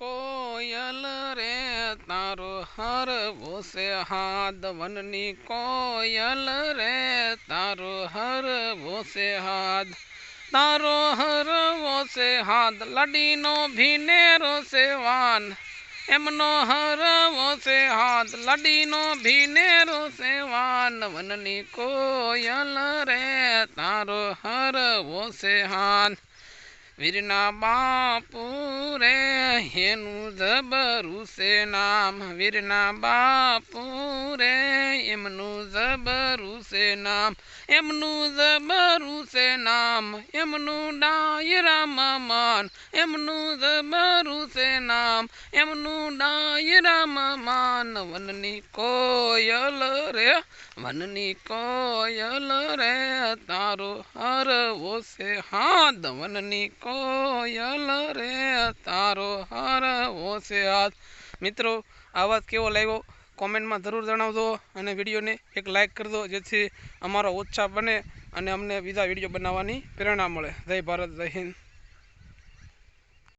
કોયલ રે તારો હર ભૂસે હાદ વનની કોયલ રે તારો હર ભૂસે હાદ તારો હર વોસે હાદ લડીનો ભીનેરો સેવાન. એમનો હર વોસે હાથ, લડીનો ભીનેરો સેવાન. વનની કોયલ રે તારો હર વોસે હાથ. વીરના બાપુ રે એનું જબરું છે નામ. વીરના બાપુ રે એમનું જબરું છે નામ, એમનું જબરું છે નામ, એમનું ડાયરા મમાન એમનું જબરું છે નામ, એમનું ડાયરા મમાન વનની કોયલ રે, વનની કોયલ રે, તારો હરવો છે. હાથ વનની કોયલ રે, તારો હરવો છે. હાથ મિત્રો આવાજ કેવો લાગ્યો? કોમેન્ટમાં જરૂર જણાવજો અને વિડીયોને એક લાઇક કરજો જેથી અમારો ઉત્સાહ બને અને અમને બીજા વીડિયો બનાવવાની પ્રેરણા મળે. જય ભારત, જય હિન્દ.